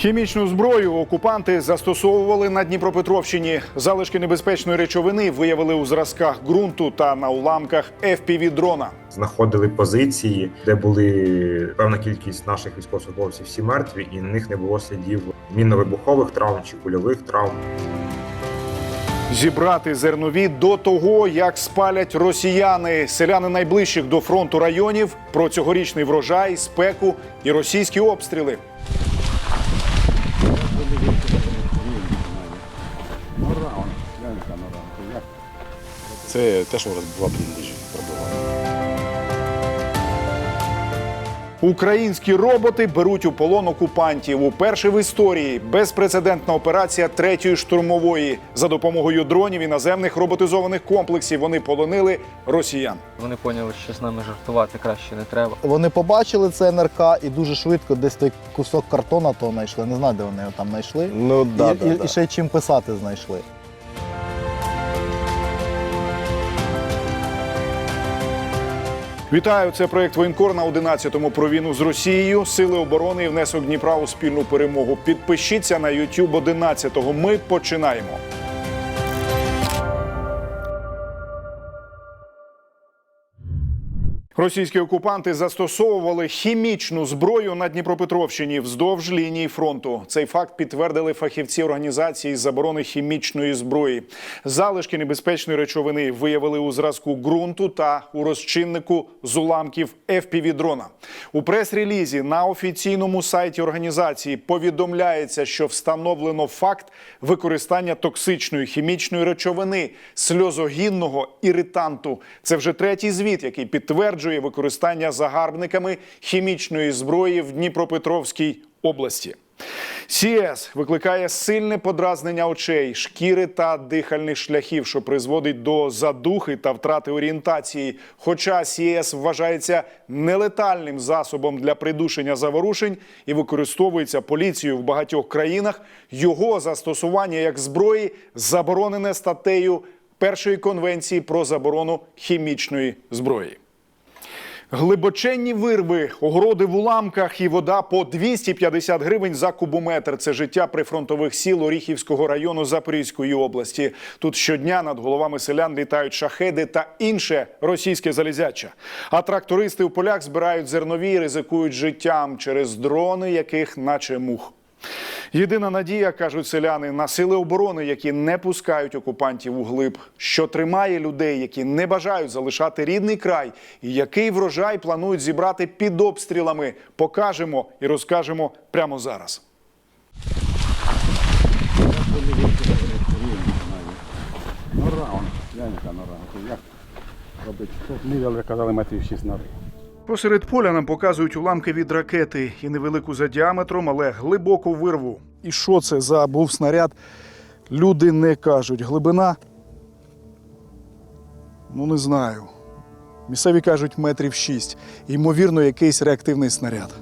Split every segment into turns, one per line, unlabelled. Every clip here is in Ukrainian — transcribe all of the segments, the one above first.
Хімічну зброю окупанти застосовували на Дніпропетровщині. Залишки небезпечної речовини виявили у зразках ґрунту та на уламках fpv дрона.
знаходили позиції, де були певна кількість наших військовослужбовців всі мертві, і на них не було слідів мінно-вибухових травм чи кульових травм.
Зібрати зернові до того, як спалять росіяни, селяни найближчих до фронту районів про цьогорічний врожай, спеку і російські обстріли.
Це те, що була бліндажі пробивали.
Українські роботи беруть у полон окупантів. Уперше в історії безпрецедентна операція третьої штурмової. За допомогою дронів і наземних роботизованих комплексів вони полонили росіян.
Вони поняли, що з нами жартувати краще не треба.
Вони побачили це НРК і дуже швидко десь той кусок картона то знайшли. Не знаю, де вони його там знайшли.
Ну да,
і,
да,
і,
да.
і ще чим писати знайшли.
Вітаю! Це проект Воєнкор на 11-му про війну з Росією. Сили оборони і внесок Дніпра у спільну перемогу. Підпишіться на YouTube 11-го. Ми починаємо. Російські окупанти застосовували хімічну зброю на Дніпропетровщині вздовж лінії фронту. Цей факт підтвердили фахівці організації заборони хімічної зброї. Залишки небезпечної речовини виявили у зразку ґрунту та у розчиннику з уламків fpv дрона. У прес-релізі на офіційному сайті організації повідомляється, що встановлено факт використання токсичної хімічної речовини сльозогінного іританту. Це вже третій звіт, який підтверджує використання загарбниками хімічної зброї в Дніпропетровській області. СІС викликає сильне подразнення очей, шкіри та дихальних шляхів, що призводить до задухи та втрати орієнтації. Хоча СІС вважається нелетальним засобом для придушення заворушень і використовується поліцією в багатьох країнах, його застосування як зброї заборонене статтею першої конвенції про заборону хімічної зброї. Глибоченні вирви, огороди в уламках і вода по 250 гривень за кубометр. Це життя прифронтових сіл Оріхівського району Запорізької області. Тут щодня над головами селян літають шахеди та інше російське залізяча. А трактористи в полях збирають зернові і ризикують життям через дрони, яких наче мух. Єдина надія, кажуть селяни, на сили оборони, які не пускають окупантів у глиб, що тримає людей, які не бажають залишати рідний край, і який врожай планують зібрати під обстрілами. Покажемо і розкажемо прямо зараз.
Нора. Як робить? Тут ми казали метрів 6 нори.
Посеред поля нам показують уламки від ракети і невелику за діаметром, але глибоку вирву. І що це за був снаряд? Люди не кажуть. Глибина. Ну, не знаю. Місцеві кажуть метрів шість. Ймовірно, якийсь реактивний снаряд.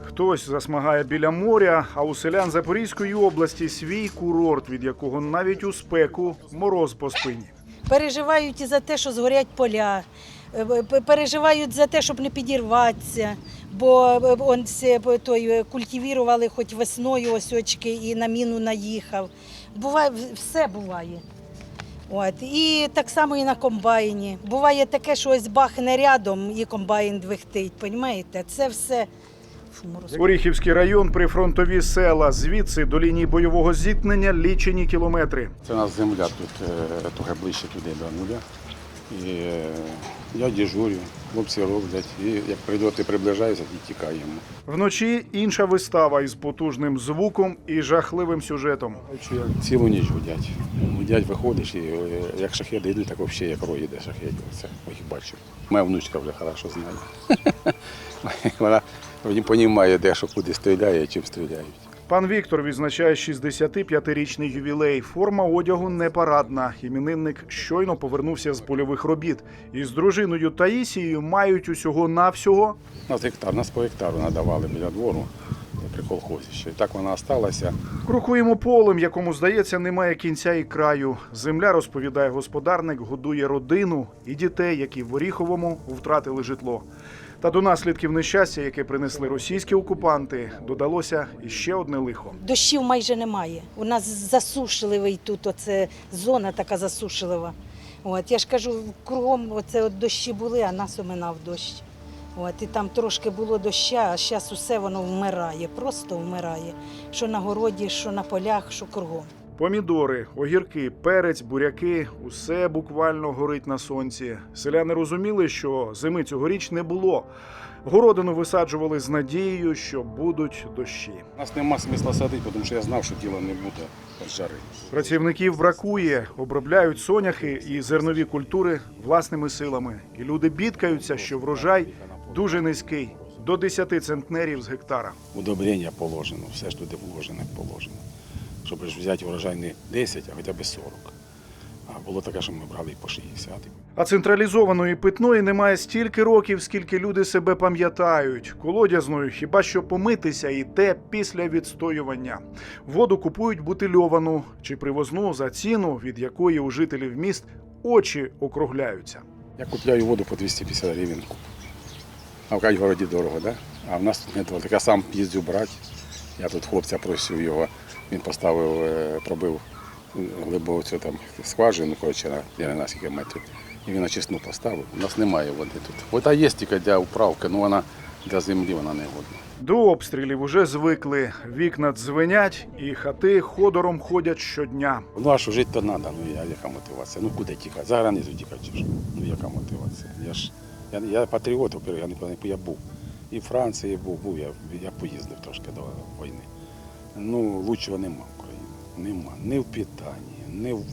Хтось засмагає біля моря, а у селян Запорізької області свій курорт, від якого навіть у спеку мороз по спині.
переживають і за те, що згорять поля, переживають за те, щоб не підірватися. Бо е, он той, е, культивірували хоч весною ось очки і на міну наїхав. Буває, все буває. От. І так само і на комбайні. Буває таке, що ось бахне рядом і комбайн двихтить. Понімаєте? Це все.
Оріхівський район прифронтові села. Звідси до лінії бойового зіткнення лічені кілометри.
Це у нас земля тут е, трохи ближче туди до нуля. І е, я дежурю, хлопці роблять. І як прильоти приближаються, і тікаємо.
Вночі інша вистава із потужним звуком і жахливим сюжетом.
Цілу ніч гудять. Гудять, виходиш, і е, як шахеди йдуть, так взагалі як рой йде шахедів. Це їх бачимо. Моя внучка вже хорошо знає. Вона розуміє, де що куди стріляє і чим стріляють.
Пан Віктор відзначає 65-річний ювілей. Форма одягу не парадна. Іменинник щойно повернувся з польових робіт. Із дружиною Таїсією мають усього навсього
У нас гектар, нас по гектару надавали біля двору при колхозі. ще. І так вона осталася.
Крокуємо полем, якому здається, немає кінця і краю. Земля розповідає господарник, годує родину і дітей, які в Оріховому втратили житло. Та до наслідків нещастя, яке принесли російські окупанти, додалося іще одне лихо.
Дощів майже немає. У нас засушливий тут, оце зона така засушлива. От, я ж кажу, кругом оце от дощі були, а нас оминав дощ. От, і там трошки було доща, а зараз усе воно вмирає, просто вмирає. Що на городі, що на полях, що кругом.
Помідори, огірки, перець, буряки усе буквально горить на сонці. Селяни розуміли, що зими цьогоріч не було. Городину висаджували з надією, що будуть дощі.
У нас нема смисла садити, тому що я знав, що діло не буде від жари.
Працівників бракує, обробляють соняхи і зернові культури власними силами. І люди бідкаються, що врожай дуже низький до 10 центнерів з гектара.
Удобрення положено, все ж туди вложено, як положено. Щоб взяти урожай не 10, а хоча б 40. А було таке, що ми брали і по 60.
А централізованої питної немає стільки років, скільки люди себе пам'ятають. Колодязною хіба що помитися і те після відстоювання. Воду купують бутильовану чи привозну за ціну, від якої у жителів міст очі округляються.
Я купляю воду по 250 гривень. А в Кайгороді дорого, да? А в нас тут не дорого. Так я сам їздю брати. Я тут хлопця просив його, він поставив, е, пробив глибоко цю там скважину, коротше, на знаю метрів. І він очисну поставив. У нас немає води тут. Вода є тільки для управки, але вона для землі вона не годна.
До обстрілів уже звикли. Вікна дзвенять, і хати ходором ходять щодня.
Ну а що жити то треба, ну я, яка мотивація? Ну куди тікати? За границю тікати? Ну яка мотивація? Я ж я, я патріот, я не я був. І в Франції був, був я, я поїздив трошки до війни. Ну, лучшого нема в Україні. Нема. Ні в питанні, ні в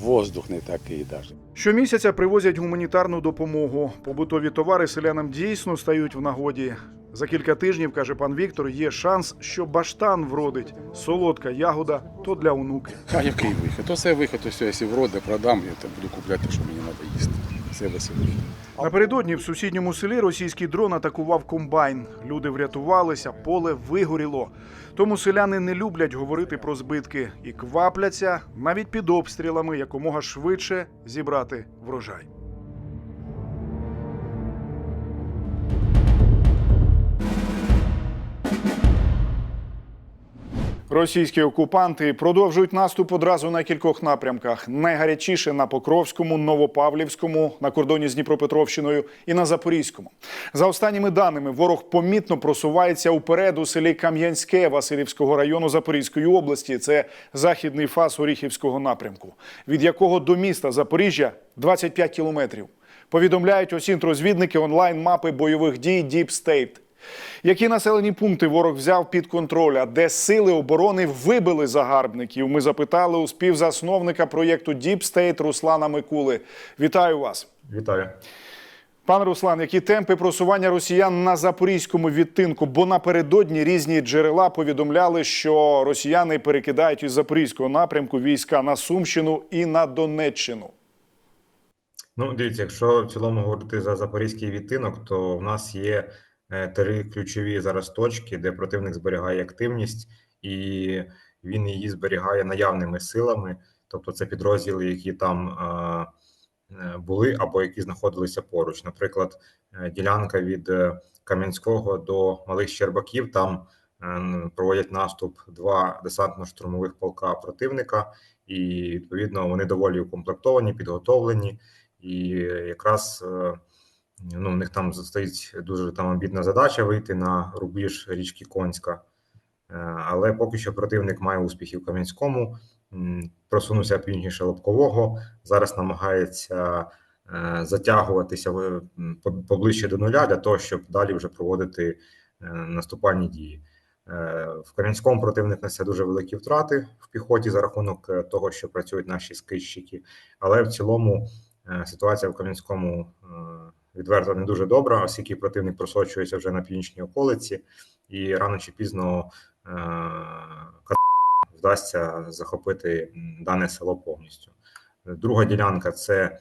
воздух не такий навіть.
Щомісяця привозять гуманітарну допомогу. Побутові товари селянам дійсно стають в нагоді. За кілька тижнів, каже пан Віктор, є шанс, що баштан вродить. Солодка ягода то для онуки.
А який вихід? То це вихід, то все, якщо вроде продам, я то буду купляти, що мені треба їсти. Це весь вихід.
Напередодні в сусідньому селі російський дрон атакував комбайн. Люди врятувалися, поле вигоріло. Тому селяни не люблять говорити про збитки і квапляться навіть під обстрілами якомога швидше зібрати врожай. Російські окупанти продовжують наступ одразу на кількох напрямках. Найгарячіше на Покровському, Новопавлівському, на кордоні з Дніпропетровщиною і на Запорізькому. За останніми даними, ворог помітно просувається уперед у селі Кам'янське Васильівського району Запорізької області. Це західний фас Оріхівського напрямку, від якого до міста Запоріжжя 25 кілометрів. Повідомляють осінтрозвідники онлайн-мапи бойових дій Deep State. Які населені пункти ворог взяв під контроль, а де сили оборони вибили загарбників? Ми запитали у співзасновника проєкту State Руслана Микули. Вітаю вас,
Вітаю.
пане Руслан. Які темпи просування росіян на запорізькому відтинку? Бо напередодні різні джерела повідомляли, що росіяни перекидають із запорізького напрямку війська на Сумщину і на Донеччину.
Ну, дивіться, якщо в цілому говорити за запорізький відтинок, то в нас є три ключові зараз точки, де противник зберігає активність, і він її зберігає наявними силами, тобто це підрозділи, які там е, е, були або які знаходилися поруч. Наприклад, е, ділянка від е, Кам'янського до Малих Щербаків, там е, проводять наступ два десантно-штурмових полка противника, і відповідно вони доволі укомплектовані, підготовлені. І якраз е, ну, у них там стоїть дуже там амбітна задача вийти на рубіж річки Конська. Е, Але поки що противник має успіхи в Кам'янському, просунувся північніше Лобкового. Зараз намагається е, затягуватися поближче до нуля для того, щоб далі вже проводити е, наступальні дії. В Кам'янському противник несе дуже великі втрати в піхоті за рахунок того, що працюють наші скищики. Але в цілому Ситуація в Кам'янському відверто не дуже добра, оскільки противник просочується вже на північній околиці, і рано чи пізно е, вдасться захопити дане село повністю. Друга ділянка це е,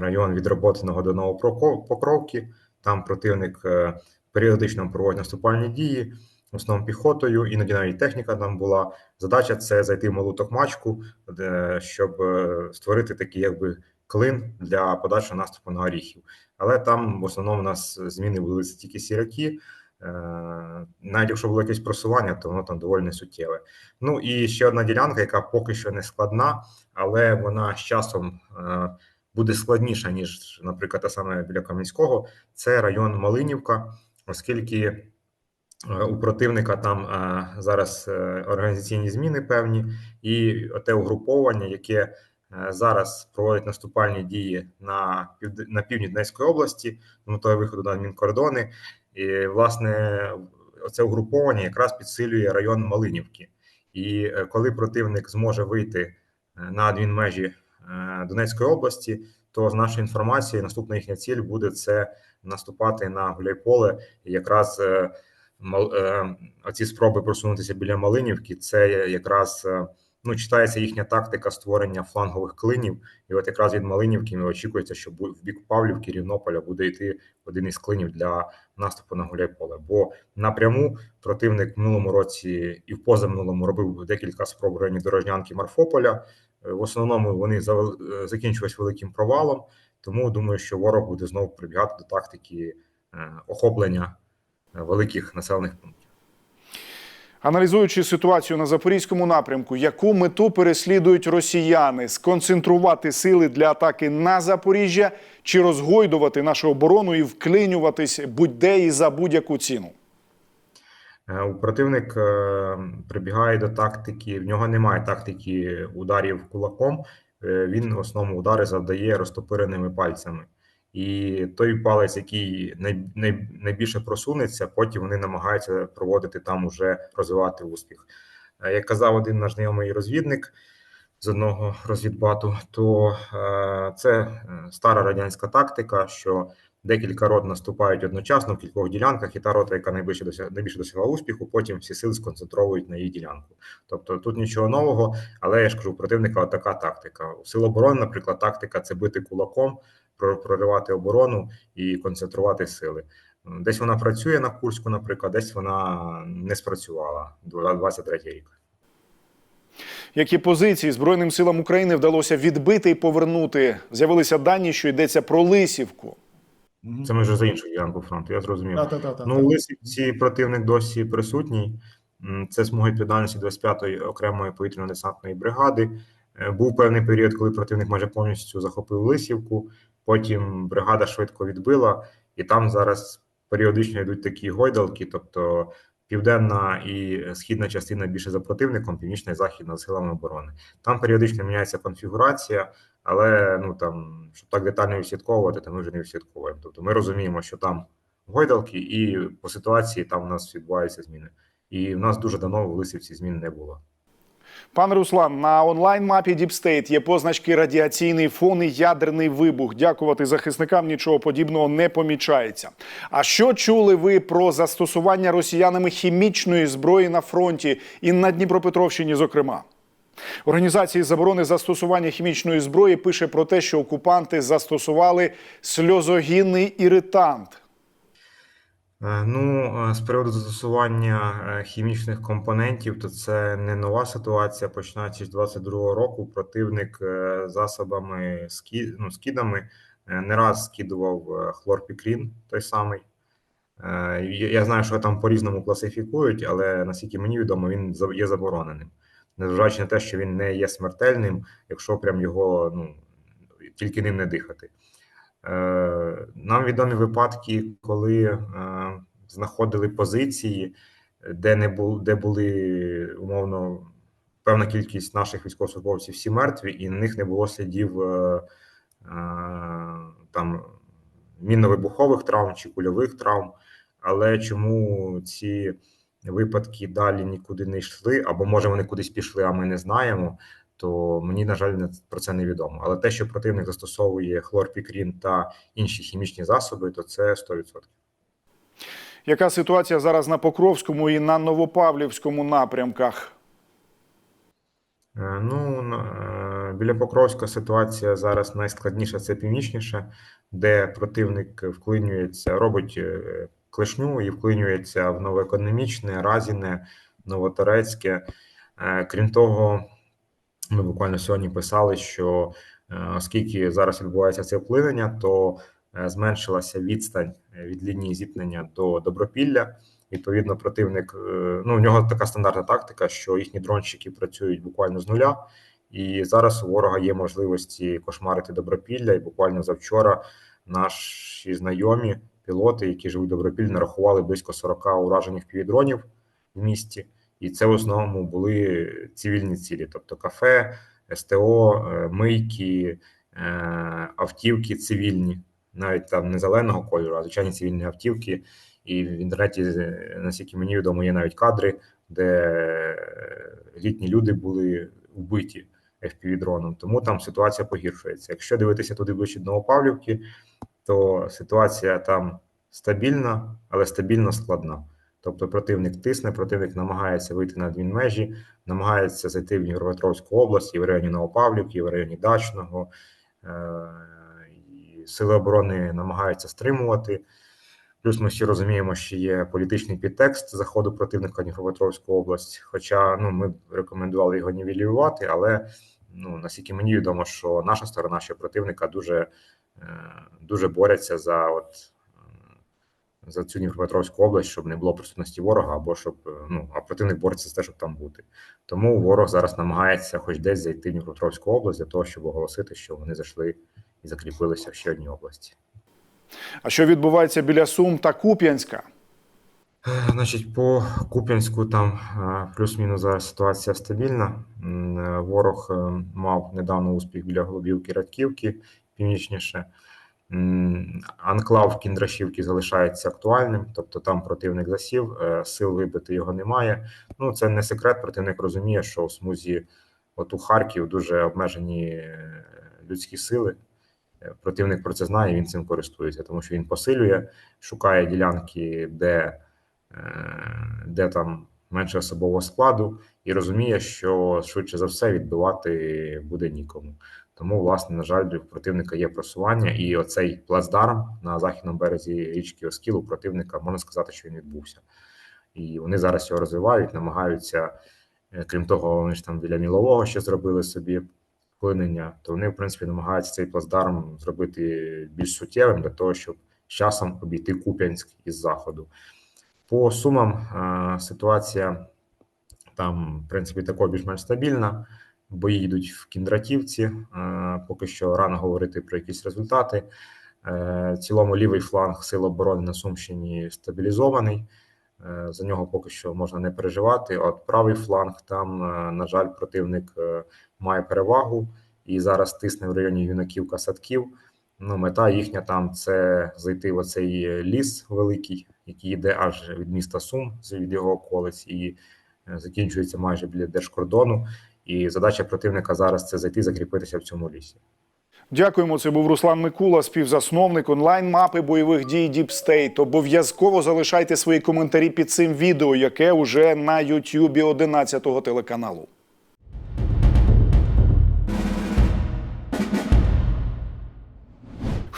район відроботаного до Новопокровки. Там противник е, періодично проводить наступальні дії, в основному піхотою, іноді навіть техніка там була. Задача це зайти в малу токмачку, щоб е, створити такий якби клин для подальшого наступу на оріхів. Але там в основному у нас зміни були тільки сіряки. Е, Навіть якщо було якесь просування, то воно там доволі несуттєве. Ну і ще одна ділянка, яка поки що не складна, але вона з часом е, буде складніша, ніж, наприклад, та саме біля Кам'янського. Це район Малинівка, оскільки е, у противника там зараз організаційні зміни певні, і те угруповання, яке зараз проводить наступальні дії на на півдні Донецької області, метою виходу на мінкордони. І власне оце угруповання якраз підсилює район Малинівки. І е, коли противник зможе вийти е, на адмінмежі е, Донецької області, то з нашої інформації наступна їхня ціль буде це наступати на Гуляйполе. І якраз е, е, оці спроби просунутися біля Малинівки, це якраз е, ну читається їхня тактика створення флангових клинів. І от якраз від Малинівки ми очікується, що в бік Павлівки, Рівнополя буде йти один із клинів для наступу на Гуляйполе. Бо напряму противник в минулому році і в позаминулому робив декілька спроб районі Дорожнянки Марфополя. Е, В основному вони е, закінчились великим провалом. Тому думаю, що ворог буде знову прибігати до тактики е, охоплення великих населених пунктів.
Аналізуючи ситуацію на запорізькому напрямку, яку мету переслідують росіяни сконцентрувати сили для атаки на Запоріжжя чи розгойдувати нашу оборону і вклинюватись будь-де і за будь-яку ціну?
Е, противник е, прибігає до тактики. В нього немає тактики ударів кулаком. Е, Він в основному удари завдає розтопиреними пальцями. І той палець, який най, най, найбільше просунеться, потім вони намагаються проводити там уже розвивати успіх. Е, Як казав один наш знайомий розвідник з одного розвідбату, то е, це е, стара радянська тактика, що декілька рот наступають одночасно в кількох ділянках, і та рота, яка найбільше досяг, найбільше досягла успіху, потім всі сили сконцентровують на її ділянку. Тобто тут нічого нового, але я ж кажу, противника така тактика. У сил оборони, наприклад, тактика це бити кулаком, проривати оборону і концентрувати сили. Десь вона працює на Курську, наприклад, десь вона не спрацювала. 23 рік.
Які позиції Збройним силам України вдалося відбити і повернути? З'явилися дані, що йдеться про Лисівку.
Це ми вже за іншу ділянку фронту. Я зрозумів.
Та, та, та, та,
Ну, у Лисівці противник досі присутній. Це смуги відповідальності 25-ї окремої повітряно-десантної бригади. Е, Був певний період, коли противник майже повністю захопив Лисівку. Потім бригада швидко відбила, і там зараз періодично йдуть такі гойдалки, тобто південна і східна частина більше за противником, північна і західна за силами оборони. Там періодично міняється конфігурація, але ну там, щоб так детально відслідковувати, то ми вже не відслідковуємо. Тобто ми розуміємо, що там гойдалки, і по ситуації там у нас відбуваються зміни. І в нас дуже давно в Лисівці змін не було.
Пане Руслан, на онлайн-мапі State є позначки радіаційний фон і ядерний вибух. Дякувати захисникам нічого подібного не помічається. А що чули ви про застосування росіянами хімічної зброї на фронті і на Дніпропетровщині, зокрема? Організація з заборони застосування хімічної зброї пише про те, що окупанти застосували сльозогінний іритант.
Е, Ну, е, з приводу застосування е, хімічних компонентів, то це не нова ситуація. Починаючи з 22-го року, противник засобами ну, скидами не раз скидував хлорпікрін, той самий. Я знаю, що там по-різному класифікують, але наскільки мені відомо, він є забороненим. Незважаючи на те, що він не є смертельним, якщо прям його ну, тільки ним не дихати. Нам відомі випадки, коли знаходили позиції, де не бу, де були умовно певна кількість наших військовослужбовців всі мертві, і на них не було слідів е, е, там мінно-вибухових травм чи кульових травм. Але чому ці випадки далі нікуди не йшли, або може вони кудись пішли, а ми не знаємо, то мені, на жаль, про це не відомо. Але те, що противник застосовує хлорпікрін та інші хімічні засоби, то це 100%.
Яка ситуація зараз на Покровському і на Новопавлівському напрямках?
Е, Ну, е, біля Покровська ситуація зараз найскладніша це північніше, де противник вклинюється, робить е, клешню і вклинюється в новоекономічне, Разіне, Новоторецьке. Крім того, ми буквально сьогодні писали, що Оскільки зараз відбувається це вплинення, то зменшилася відстань е, від лінії зіткнення до Добропілля. Відповідно, противник е, ну у нього така стандартна тактика, що їхні дронщики працюють буквально з нуля. І зараз у ворога є можливості кошмарити Добропілля. І буквально завчора наші знайомі пілоти, які живуть в Добропіллі, нарахували близько 40 уражених півдронів в місті, і це в основному були цивільні цілі, тобто кафе, СТО, е, мийки, е, автівки цивільні, навіть там не зеленого кольору, а звичайні цивільні автівки. І в інтернеті, е, наскільки мені відомо, є навіть кадри, де е, літні люди були вбиті FPV-дроном. Тому там ситуація погіршується. Якщо дивитися туди ближче до Новопавлівки, то ситуація там стабільна, але стабільно складна. Тобто противник тисне, противник намагається вийти на дві межі, намагається зайти в Дніпропетровську область і в районі Новопавлівки, і в районі Дачного. Е, Сили оборони намагаються стримувати. Плюс ми всі розуміємо, що є політичний підтекст заходу противника в Дніпропетровську область. Хоча ну ми рекомендували його нівелювати, але ну наскільки мені відомо, що наша сторона, що противника дуже, е, дуже борються за от за цю Дніпропетровську область, щоб не було присутності ворога, або щоб е, ну а противник бореться за те, щоб там бути. Тому ворог зараз намагається хоч десь зайти в Дніпропетровську область для того, щоб оголосити, що вони зайшли і закріпилися в ще одній області.
А що відбувається біля Сум та Куп'янська?
Значить, по Куп'янську там е, плюс-мінус зараз ситуація стабільна. Е, Ворог е, мав недавно успіх біля Голубівки, Радківки північніше. Анклав Кіндрашівки залишається актуальним, тобто там противник засів, е, сил вибити його немає. Ну це не секрет. Противник розуміє, що в смузі от у Харків дуже обмежені е, людські сили. Е, Противник про це знає, він цим користується, тому що він посилює, шукає ділянки, де е, де там менше особового складу, і розуміє, що швидше за все відбивати буде нікому. Тому, власне, на жаль, в противника є просування, і оцей плацдарм на західному березі річки Оскіл у противника можна сказати, що він відбувся. І вони зараз його розвивають, намагаються, е, крім того, вони ж там біля Мілового ще зробили собі вплинення, то вони, в принципі, намагаються цей плацдарм зробити більш суттєвим для того, щоб з часом обійти Куп'янськ із заходу. По сумам е, ситуація там, в принципі, також більш-менш стабільна. Бої йдуть в Кіндратівці. е, Поки що рано говорити про якісь результати. Е, В цілому лівий фланг Сил оборони на Сумщині стабілізований. Е, За нього поки що можна не переживати. От правий фланг там, е, на жаль, противник е, має перевагу і зараз тисне в районі юнаків садків. Ну, мета їхня там це зайти в оцей ліс великий, який йде аж від міста Сум, від його околиць, і закінчується майже біля держкордону. І задача противника зараз це зайти, закріпитися в цьому лісі.
Дякуємо. Це був Руслан Микула, співзасновник онлайн-мапи бойових дій State. Обов'язково залишайте свої коментарі під цим відео, яке уже на Ютубі 11 телеканалу.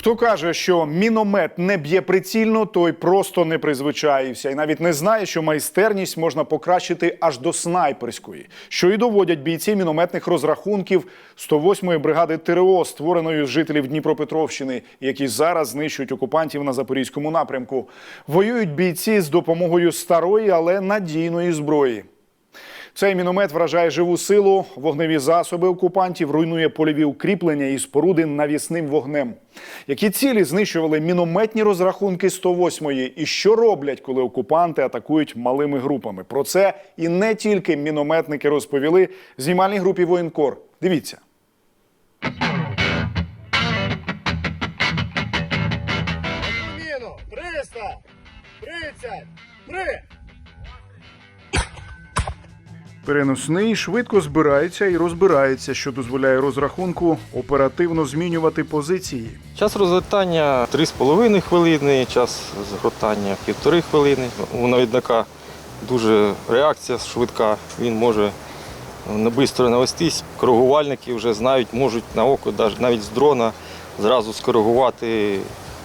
Хто каже, що міномет не б'є прицільно, той просто не призвичаївся і навіть не знає, що майстерність можна покращити аж до снайперської, що і доводять бійці мінометних розрахунків 108-ї бригади ТРО, створеної з жителів Дніпропетровщини, які зараз знищують окупантів на запорізькому напрямку. Воюють бійці з допомогою старої, але надійної зброї. Цей міномет вражає живу силу, вогневі засоби окупантів, руйнує польові укріплення і споруди навісним вогнем. Які цілі знищували мінометні розрахунки 108-ї і що роблять, коли окупанти атакують малими групами? Про це і не тільки мінометники розповіли знімальній групі Воєнкор. Дивіться.
Міну 300, 30, 3.
Переносний швидко збирається і розбирається, що дозволяє розрахунку оперативно змінювати позиції.
Час розгортання 3,5 хвилини, час згортання 1,5 хвилини. У навідника дуже реакція швидка, він може швидко навестись. Коригувальники вже знають, можуть на око, навіть- з дрона, зразу скоригувати,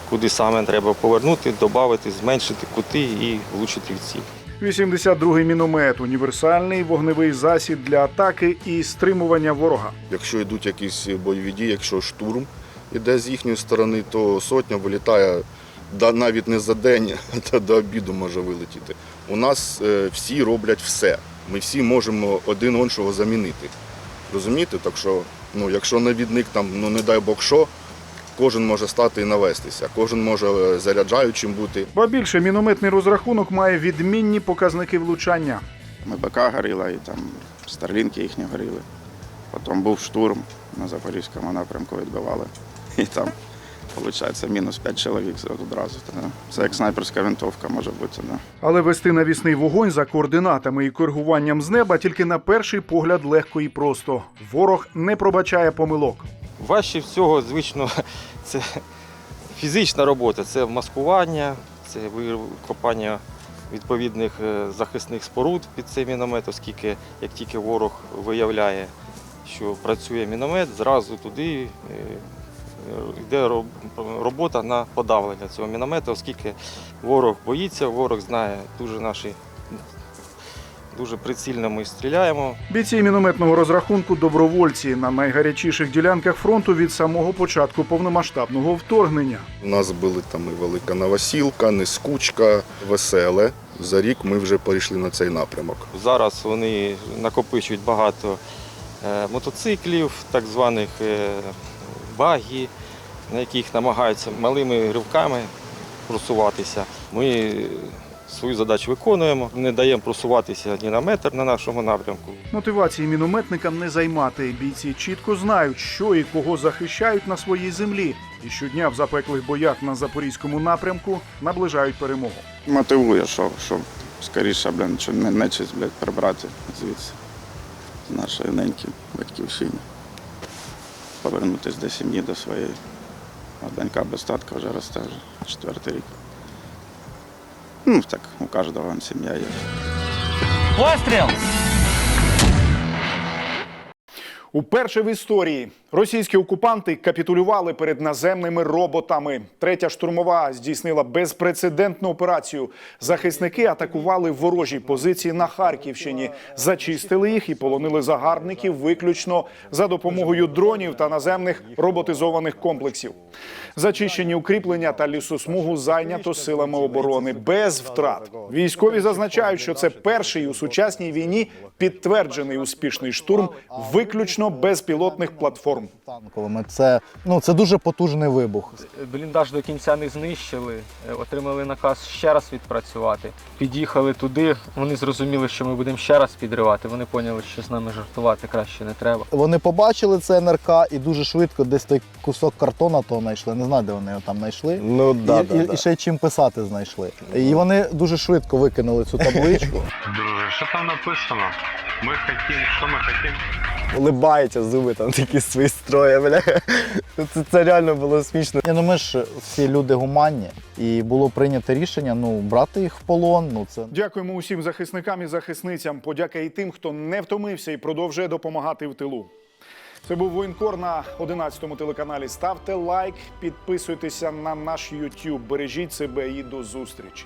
куди саме треба повернути, додати, зменшити кути і влучити в ціль.
82-й міномет універсальний вогневий засіб для атаки і стримування ворога.
Якщо йдуть якісь бойові дії, якщо штурм іде з їхньої сторони, то сотня вилітає навіть не за день, а до обіду може вилетіти. У нас е, всі роблять все. Ми всі можемо один іншого замінити. Розумієте? Так що, ну, якщо навідник там, ну не дай Бог що, кожен може стати і навестися, кожен може е, заряджаючим бути.
Ба більше мінометний розрахунок має відмінні показники влучання.
МБК горіла і там старлінки їхні горіли. Потім був штурм на Запорізькому напрямку відбивали. І там, виходить, мінус 5 чоловік одразу. Це як снайперська винтовка може бути. Да.
Але вести навісний вогонь за координатами і коригуванням з неба тільки на перший погляд легко і просто. Ворог не пробачає помилок.
Важче всього, звично, це фізична робота, це маскування, це викопання відповідних е, захисних споруд під цей міномет, оскільки як тільки ворог виявляє, що працює міномет, зразу туди е, йде робота на подавлення цього міномета, оскільки ворог боїться, ворог знає дуже наші. Дуже прицільно ми стріляємо.
Бійці мінометного розрахунку добровольці на найгарячіших ділянках фронту від самого початку повномасштабного вторгнення.
У нас були там і велика новосілка, нескучка, веселе. За рік ми вже перейшли на цей напрямок.
Зараз вони накопичують багато е, мотоциклів, так званих е, багі, на яких намагаються малими ривками просуватися. Ми свою задачу виконуємо, не даємо просуватися ні на метр на нашому напрямку.
Мотивації мінометникам не займати. Бійці чітко знають, що і кого захищають на своїй землі. І щодня в запеклих боях на запорізькому напрямку наближають перемогу.
Мотивує, що, що скоріше, блін, що не, нечисть, блядь, прибрати звідси з нашої неньки батьківщини. Повернутися до сім'ї, до своєї. А донька без татка вже росте вже четвертий рік. Ну, так, у кожного сім'я є. Постріл!
Уперше в історії російські окупанти капітулювали перед наземними роботами. Третя штурмова здійснила безпрецедентну операцію. Захисники атакували ворожі позиції на Харківщині, зачистили їх і полонили загарбників виключно за допомогою дронів та наземних роботизованих комплексів. Зачищені укріплення та лісосмугу зайнято силами оборони без втрат. Військові зазначають, що це перший у сучасній війні підтверджений успішний штурм виключно безпілотних платформ.
Танковими. Це, ну, це дуже потужний вибух.
Бліндаж до кінця не знищили, е, отримали наказ ще раз відпрацювати. Під'їхали туди, вони зрозуміли, що ми будемо ще раз підривати. Вони поняли, що з нами жартувати краще не треба.
Вони побачили це НРК і дуже швидко десь той кусок картона того знайшли. Не знаю, де вони його там знайшли.
Ну да,
і,
да,
і,
да.
і ще чим писати знайшли. І вони дуже швидко викинули цю табличку.
Друже, що там написано? Ми хотім, що ми хотім?
Улибається, зуби там такі свої строє, бля. Це, це реально було смішно.
Ні, ну ми ж всі люди гуманні, і було прийнято рішення ну брати їх в полон. Ну це
Дякуємо усім захисникам і захисницям. Подяка і тим, хто не втомився і продовжує допомагати в тилу. Це був воєнкор на 11 телеканалі. Ставте лайк, підписуйтеся на наш YouTube, бережіть себе і до зустрічі.